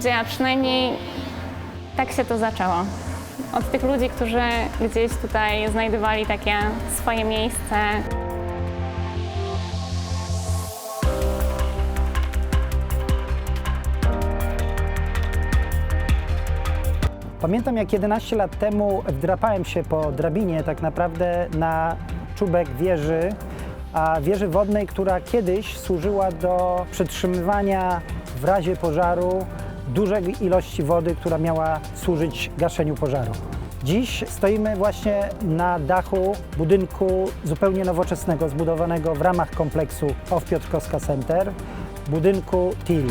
ludzie, a przynajmniej tak się to zaczęło. Od tych ludzi, którzy gdzieś tutaj znajdowali takie swoje miejsce. Pamiętam jak 11 lat temu wdrapałem się po drabinie tak naprawdę na czubek wieży, a wieży wodnej, która kiedyś służyła do przetrzymywania w razie pożaru dużej ilości wody, która miała służyć gaszeniu pożaru. Dziś stoimy właśnie na dachu budynku zupełnie nowoczesnego, zbudowanego w ramach kompleksu OF Piotrkowska Center, budynku TIL.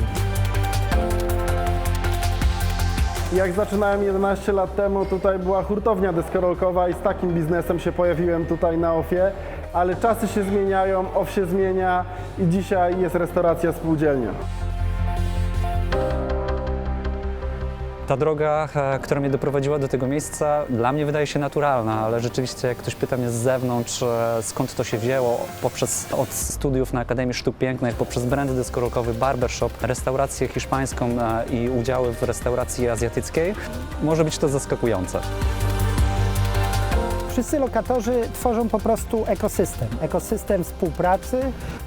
Jak zaczynałem 11 lat temu, tutaj była hurtownia deskorolkowa i z takim biznesem się pojawiłem tutaj na OFie, ale czasy się zmieniają, OF się zmienia i dzisiaj jest restauracja spółdzielnia. Ta droga, e, która mnie doprowadziła do tego miejsca, dla mnie wydaje się naturalna, ale rzeczywiście jak ktoś pyta mnie z zewnątrz, e, skąd to się wzięło, poprzez od studiów na Akademii Sztuk Pięknych, poprzez brand deskorolkowy, barbershop, restaurację hiszpańską e, i udziały w restauracji azjatyckiej, może być to zaskakujące. Wszyscy lokatorzy tworzą po prostu ekosystem. Ekosystem współpracy,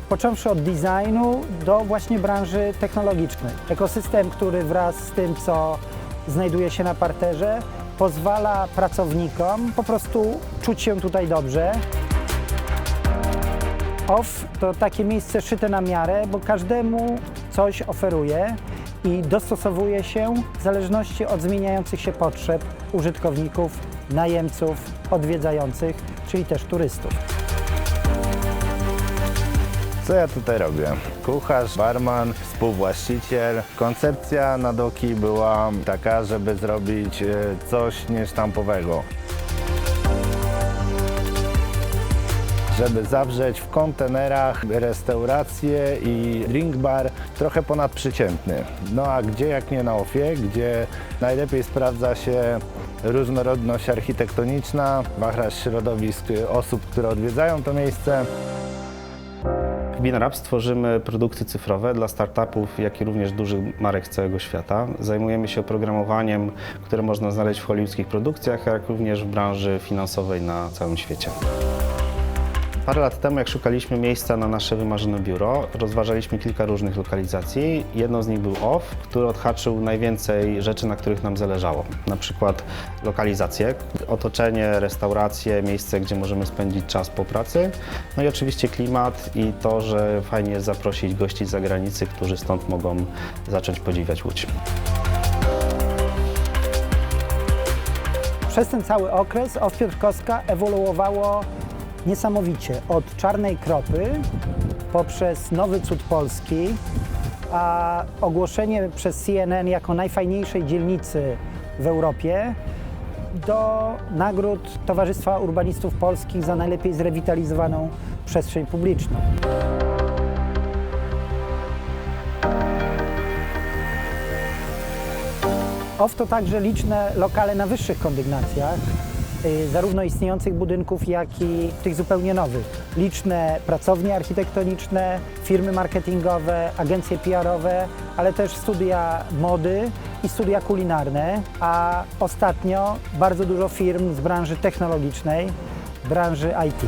począwszy od designu do właśnie branży technologicznej. Ekosystem, który wraz z tym, co znajduje się na parterze, pozwala pracownikom po prostu czuć się tutaj dobrze. OFF to takie miejsce szyte na miarę, bo każdemu coś oferuje i dostosowuje się w zależności od zmieniających się potrzeb użytkowników, najemców, odwiedzających, czyli też turystów. Co ja tutaj robię? Kucharz, barman, współwłaściciel. Koncepcja na doki była taka, żeby zrobić e, coś niesztampowego. Żeby zawrzeć w kontenerach restaurację i drink bar trochę ponadprzeciętny. No a gdzie jak nie na ofie, gdzie najlepiej sprawdza się różnorodność architektoniczna, wachlarz środowisk osób, które odwiedzają to miejsce. W Binarab tworzymy produkty cyfrowe dla startupów, jak i również dużych marek z całego świata. Zajmujemy się oprogramowaniem, które można znaleźć w hollywoodzkich produkcjach, jak również w branży finansowej na całym świecie. Parę lat temu, jak szukaliśmy miejsca na nasze wymarzone biuro, rozważaliśmy kilka różnych lokalizacji. Jedną z nich był OFF, który odhaczył najwięcej rzeczy, na których nam zależało. Na przykład lokalizację, otoczenie, restauracje, miejsce, gdzie możemy spędzić czas po pracy. No i oczywiście klimat i to, że fajnie jest zaprosić gości z zagranicy, którzy stąd mogą zacząć podziwiać Łódź. Przez ten cały okres OFF Piotrkowska ewoluowało niesamowicie. Od czarnej kropy poprzez nowy cud Polski, a ogłoszenie przez CNN jako najfajniejszej dzielnicy w Europie do nagród Towarzystwa Urbanistów Polskich za najlepiej zrewitalizowaną przestrzeń publiczną. OFF to także liczne lokale na wyższych kondygnacjach, zarówno istniejących budynków, jak i tych zupełnie nowych. Liczne pracownie architektoniczne, firmy marketingowe, agencje PR-owe, ale też studia mody i studia kulinarne, a ostatnio bardzo dużo firm z branży technologicznej, branży IT.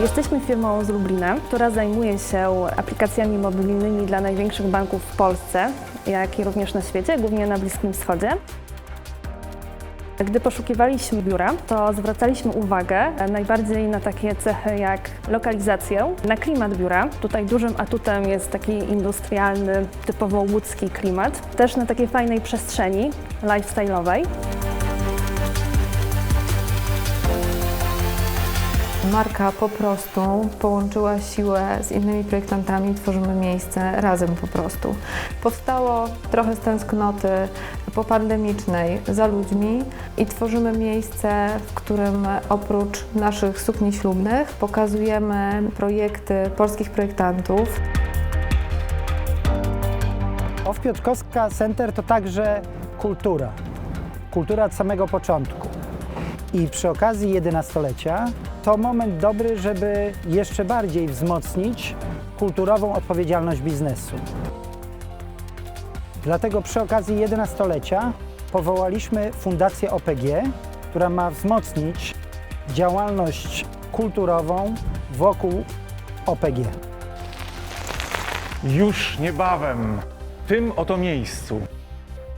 Jesteśmy firmą z Lublina, która zajmuje się aplikacjami mobilnymi dla największych banków w Polsce, jak i również na świecie, głównie na Bliskim Wschodzie. Gdy poszukiwaliśmy biura, to zwracaliśmy uwagę najbardziej na takie cechy jak lokalizację, na klimat biura. Tutaj dużym atutem jest taki industrialny, typowo łódzki klimat. Też na takiej fajnej przestrzeni lifestyle'owej. Marka po prostu połączyła siłę z innymi projektantami, tworzymy miejsce razem po prostu. Powstało trochę z tęsknoty popandemicznej za ludźmi i tworzymy miejsce, w którym oprócz naszych sukni ślubnych pokazujemy projekty polskich projektantów. OFF Piotrkowska Center to także kultura. Kultura od samego początku. I przy okazji 11-lecia to moment dobry, żeby jeszcze bardziej wzmocnić kulturową odpowiedzialność biznesu. Dlatego przy okazji 11-lecia powołaliśmy Fundację OPG, która ma wzmocnić działalność kulturową wokół OPG. Już niebawem, w tym oto miejscu,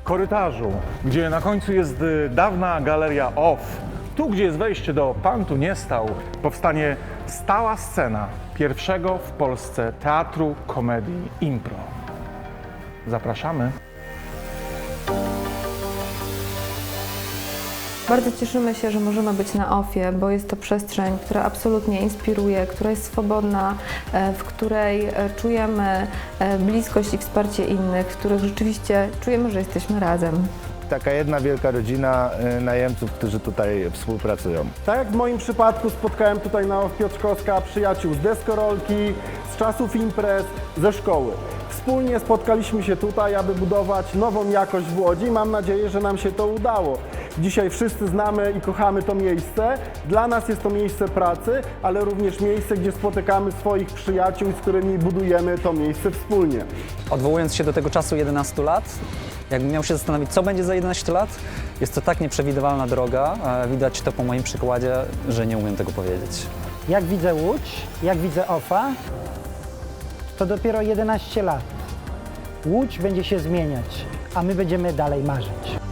korytarzu, gdzie na końcu jest dawna galeria OFF, tu gdzie jest wejście do Pan tu nie stał, powstanie stała scena pierwszego w Polsce teatru komedii impro. Zapraszamy. Bardzo cieszymy się, że możemy być na OFie, bo jest to przestrzeń, która absolutnie inspiruje, która jest swobodna, e, w której e, czujemy e, bliskość i wsparcie innych, w których rzeczywiście czujemy, że jesteśmy razem. Taka jedna wielka rodzina y, najemców, którzy tutaj współpracują. Tak jak w moim przypadku spotkałem tutaj na Piotrkowska przyjaciół z deskorolki, z czasów imprez, ze szkoły. Wspólnie spotkaliśmy się tutaj, aby budować nową jakość w Łodzi. Mam nadzieję, że nam się to udało. Dzisiaj wszyscy znamy i kochamy to miejsce. Dla nas jest to miejsce pracy, ale również miejsce, gdzie spotykamy swoich przyjaciół, z którymi budujemy to miejsce wspólnie. Odwołując się do tego czasu 11 lat, jakbym miał się zastanowić, co będzie za 11 lat, jest to tak nieprzewidywalna droga, widać to po moim przykładzie, że nie umiem tego powiedzieć. Jak widzę Łódź, jak widzę OFA, to dopiero 11 lat. Łódź będzie się zmieniać, a my będziemy dalej marzyć.